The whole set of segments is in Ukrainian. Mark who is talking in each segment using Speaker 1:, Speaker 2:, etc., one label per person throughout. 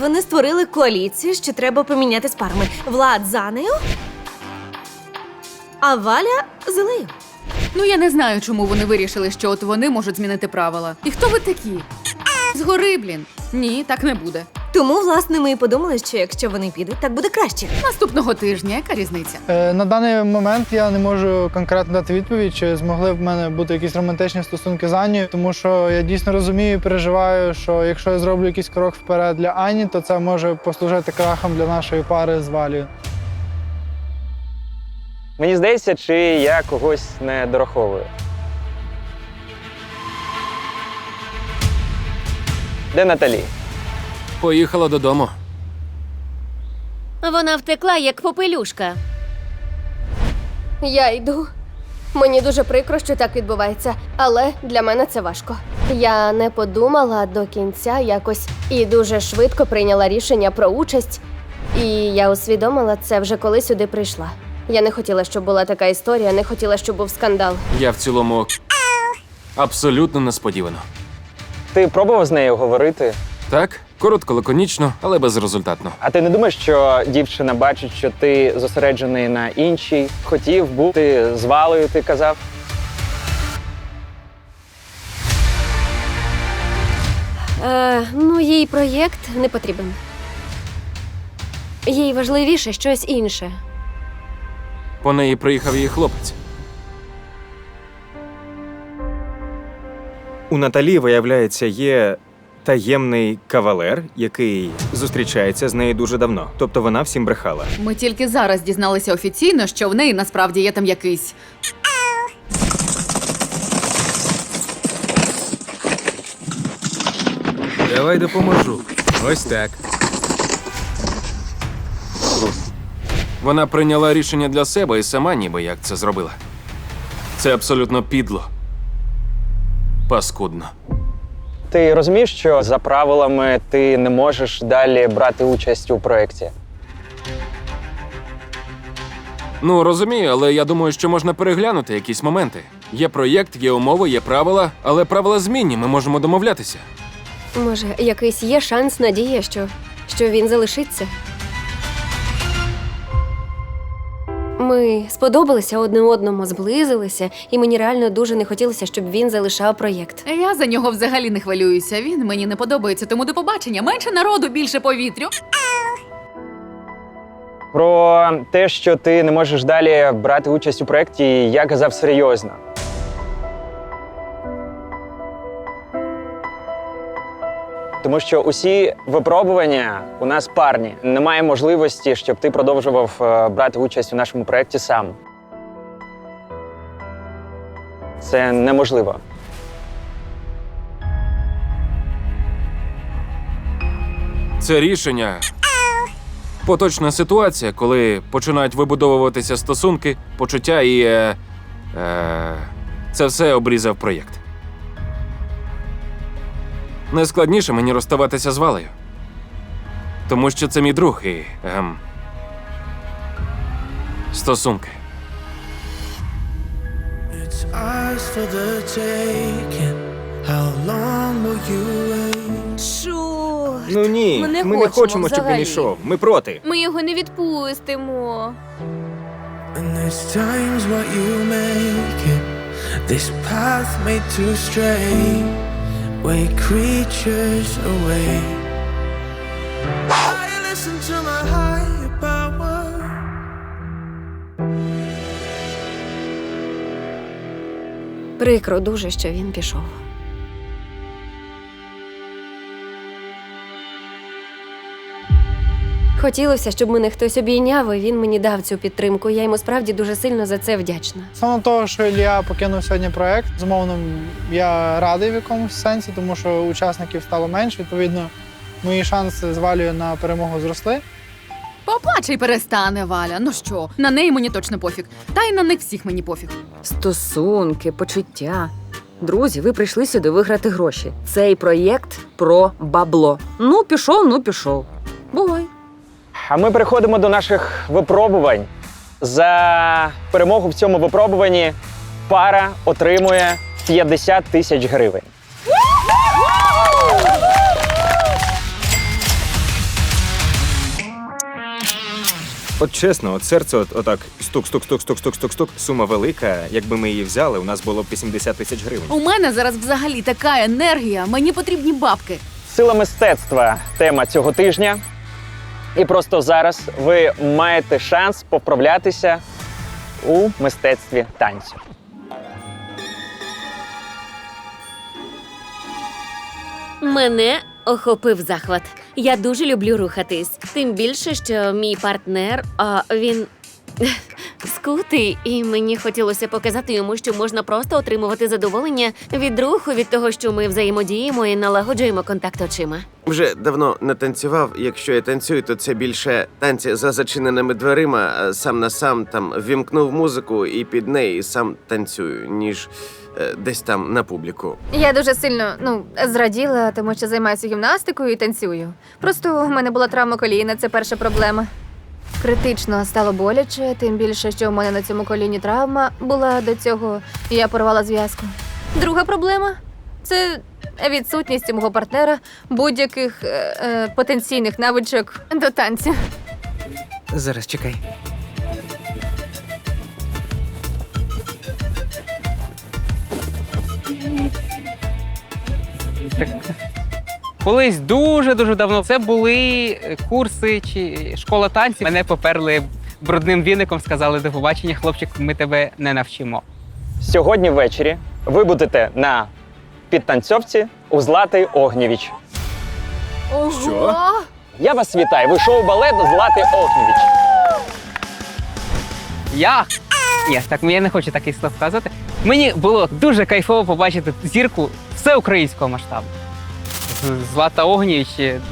Speaker 1: Вони створили коаліцію, що треба поміняти з парами. Влад за нею, а Валя зелею.
Speaker 2: Ну я не знаю, чому вони вирішили, що от вони можуть змінити правила. І хто ви такі? Згори, блін. Ні, так не буде.
Speaker 1: Тому, власне, ми і подумали, що якщо вони підуть, так буде краще.
Speaker 2: Наступного тижня, яка різниця?
Speaker 3: Е, На даний момент я не можу конкретно дати відповідь, чи змогли в мене бути якісь романтичні стосунки з Анією, тому що я дійсно розумію і переживаю, що якщо я зроблю якийсь крок вперед для Ані, то це може послужити крахом для нашої пари з Валією.
Speaker 4: Мені здається, чи я когось не дораховую. Де Наталі?
Speaker 5: Поїхала додому.
Speaker 6: Вона втекла, як попелюшка.
Speaker 7: Я йду. Мені дуже прикро, що так відбувається, але для мене це важко. Я не подумала до кінця якось і дуже швидко прийняла рішення про участь. І я усвідомила це вже коли сюди прийшла. Я не хотіла, щоб була така історія, не хотіла, щоб був скандал.
Speaker 5: Я в цілому абсолютно несподівано.
Speaker 4: Ти пробував з нею говорити?
Speaker 5: Так, коротко, лаконічно, але безрезультатно.
Speaker 4: А ти не думаєш, що дівчина бачить, що ти зосереджений на іншій? Хотів бути з Валею, ти казав?
Speaker 7: Е, ну, їй проєкт не потрібен. Їй важливіше щось інше.
Speaker 5: По неї приїхав її хлопець.
Speaker 8: У Наталі, виявляється, є таємний кавалер, який зустрічається з нею дуже давно. Тобто вона всім брехала.
Speaker 2: Ми тільки зараз дізналися офіційно, що в неї насправді є там якийсь.
Speaker 5: Давай допоможу. Ось так. Вона прийняла рішення для себе і сама ніби як це зробила. Це абсолютно підло. Паскудно.
Speaker 4: Ти розумієш, що за правилами ти не можеш далі брати участь у проєкті?
Speaker 5: Ну, розумію, але я думаю, що можна переглянути якісь моменти. Є проєкт, є умови, є правила, але правила змінні, ми можемо домовлятися.
Speaker 7: Може, якийсь є шанс, надія, що, що він залишиться. Ми сподобалися одне одному, зблизилися, і мені реально дуже не хотілося, щоб він залишав проєкт.
Speaker 2: Я за нього взагалі не хвилююся. Він мені не подобається, тому до побачення. Менше народу, більше повітрю.
Speaker 4: Про те, що ти не можеш далі брати участь у проєкті, я казав серйозно. Тому що усі випробування у нас парні. Немає можливості, щоб ти продовжував е, брати участь у нашому проєкті сам. Це неможливо.
Speaker 5: Це рішення. Поточна ситуація, коли починають вибудовуватися стосунки, почуття і. Е, е, це все обрізав проєкт. Найскладніше мені розставатися з Валею. Тому що це мій друг і. Ем, стосунки.
Speaker 9: It's ours for the taking. How long will you wait?
Speaker 1: Що?
Speaker 8: Ну ні,
Speaker 1: Ми не
Speaker 8: ми не
Speaker 1: хочемо
Speaker 8: щоб він
Speaker 1: взагалі.
Speaker 8: йшов. Ми проти.
Speaker 6: Ми його не відпустимо.
Speaker 9: And there's times what you make it. This path made to stray. Wake creatures away. I listen to my higher power.
Speaker 7: Прикро дуже, що він пішов. Хотілося, щоб мене хтось обійняв, і він мені дав цю підтримку. Я йому справді дуже сильно за це вдячна.
Speaker 3: Саме того, що Ілля покинув сьогодні проект, зумовно, я радий в якомусь сенсі, тому що учасників стало менше. Відповідно, мої шанси з Валією на перемогу зросли.
Speaker 2: Поплаче й перестане, Валя. Ну що, на неї мені точно пофіг. Та й на них всіх мені пофіг.
Speaker 10: Стосунки, почуття. Друзі, ви прийшли сюди виграти гроші. Цей проєкт про бабло. Ну, пішов, ну пішов.
Speaker 4: А ми переходимо до наших випробувань. За перемогу в цьому випробуванні пара отримує 50 тисяч гривень.
Speaker 8: От чесно, от серце от, отак стук, стук, стук, стук, стук, стук, стук. Сума велика. Якби ми її взяли, у нас було б 80 тисяч гривень.
Speaker 2: У мене зараз взагалі така енергія, мені потрібні бабки.
Speaker 4: Сила мистецтва тема цього тижня. І просто зараз ви маєте шанс поправлятися у мистецтві танцю.
Speaker 6: Мене охопив захват. Я дуже люблю рухатись. Тим більше, що мій партнер, а він скутий, і мені хотілося показати йому, що можна просто отримувати задоволення від руху, від того, що ми взаємодіємо і налагоджуємо контакт очима.
Speaker 11: Вже давно не танцював. Якщо я танцюю, то це більше танці за зачиненими дверима, сам на сам там вімкнув музику і під неї сам танцюю, ніж е, десь там на публіку.
Speaker 12: Я дуже сильно ну зраділа, тому що займаюся гімнастикою і танцюю. Просто у мене була травма коліна, це перша проблема. Критично стало боляче, тим більше, що у мене на цьому коліні травма була до цього, і я порвала зв'язку. Друга проблема це відсутність у мого партнера будь-яких е, е, потенційних навичок до танцю.
Speaker 11: Зараз чекай.
Speaker 13: Колись дуже дуже давно це були курси чи школа танців. Мене поперли брудним віником, сказали до побачення, хлопчик, ми тебе не навчимо.
Speaker 4: Сьогодні ввечері ви будете на підтанцьовці у Златий Огнєвіч.
Speaker 12: Ого!
Speaker 5: Що?
Speaker 4: Я вас вітаю. Ви шоу балет Златий Огнєвіч.
Speaker 13: Я ні, так я не хочу таких слов казати. Мені було дуже кайфово побачити зірку всеукраїнського масштабу. Злата Огнєвіч,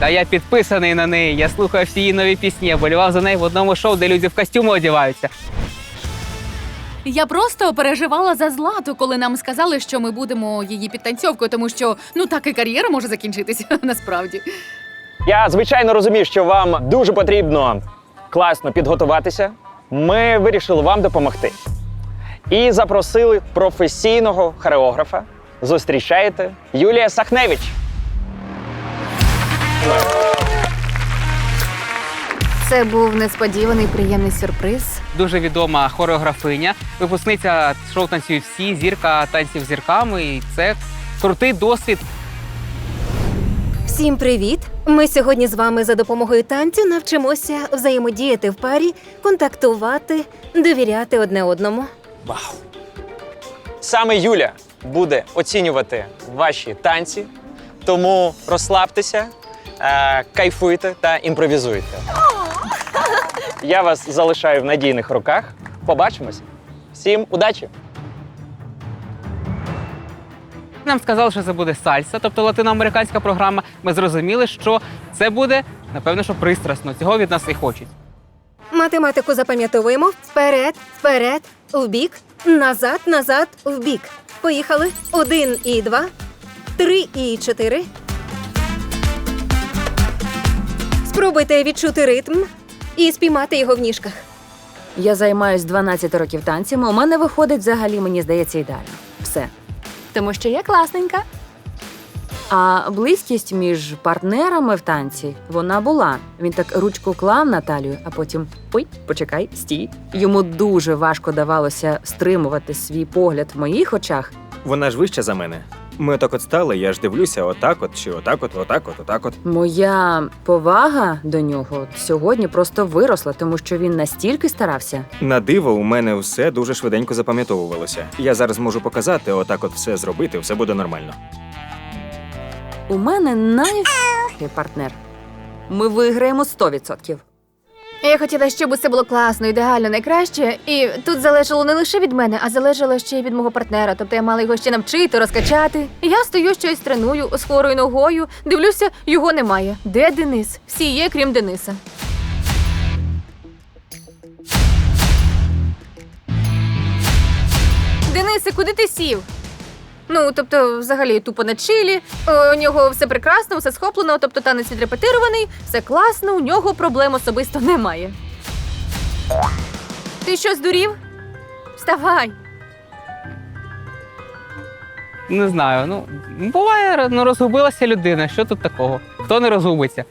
Speaker 13: да я підписаний на неї. Я слухаю всі її нові пісні. Я болював за неї в одному шоу, де люди в костюми одягаються.
Speaker 2: Я просто переживала за злату, коли нам сказали, що ми будемо її підтанцьовкою, тому що ну так і кар'єра може закінчитися насправді.
Speaker 4: Я звичайно розумію, що вам дуже потрібно класно підготуватися. Ми вирішили вам допомогти. І запросили професійного хореографа. Зустрічаєте Юлія Сахневич.
Speaker 12: Це був несподіваний приємний сюрприз.
Speaker 13: дуже відома хореографиня, випускниця шоу танцюють всі, зірка танців з зірками. І це крутий досвід.
Speaker 1: Всім привіт! Ми сьогодні з вами за допомогою танцю навчимося взаємодіяти в парі, контактувати, довіряти одне одному.
Speaker 4: Вау! Саме Юля буде оцінювати ваші танці, тому розслабтеся, е, кайфуйте та імпровізуйте. Я вас залишаю в надійних руках. Побачимось. Всім удачі!
Speaker 13: Нам сказали, що це буде сальса, тобто латиноамериканська програма. Ми зрозуміли, що це буде, напевно, що пристрасно. Цього від нас і хочуть.
Speaker 1: Математику запам'ятовуємо вперед, вперед, вбік, назад, назад, вбік. Поїхали. Один і два, три і чотири. Спробуйте відчути ритм і спіймати його в ніжках.
Speaker 10: Я займаюсь 12 років танцями. У мене виходить взагалі, мені здається, ідеально. Все. Тому що я класненька. А близькість між партнерами в танці вона була. Він так ручку клав на талію, а потім ой, почекай, стій. Йому дуже важко давалося стримувати свій погляд в моїх очах.
Speaker 8: Вона ж вища за мене. Ми отак от стали, я ж дивлюся, отак от, чи отак от, отак от, отак от.
Speaker 10: Моя повага до нього сьогодні просто виросла, тому що він настільки старався.
Speaker 8: На диво, у мене все дуже швиденько запам'ятовувалося. Я зараз можу показати, отак от все зробити, все буде нормально.
Speaker 10: У мене най партнер. Ми виграємо 100%.
Speaker 12: Я хотіла, щоб усе було класно, ідеально, найкраще. І тут залежало не лише від мене, а залежало ще й від мого партнера. Тобто я мала його ще навчити, розкачати. Я стою щось треную з хворою ногою. Дивлюся, його немає. Де Денис? Всі є, крім Дениса. Денисе, куди ти сів? Ну, тобто, взагалі, тупо на чилі. Е, У нього все прекрасно, все схоплено, тобто танець відрепетирований, все класно, у нього проблем особисто немає. Ти що, здурів? Вставай!
Speaker 13: Не знаю. Ну буває, ну розгубилася людина. Що тут такого? Хто не розгубиться?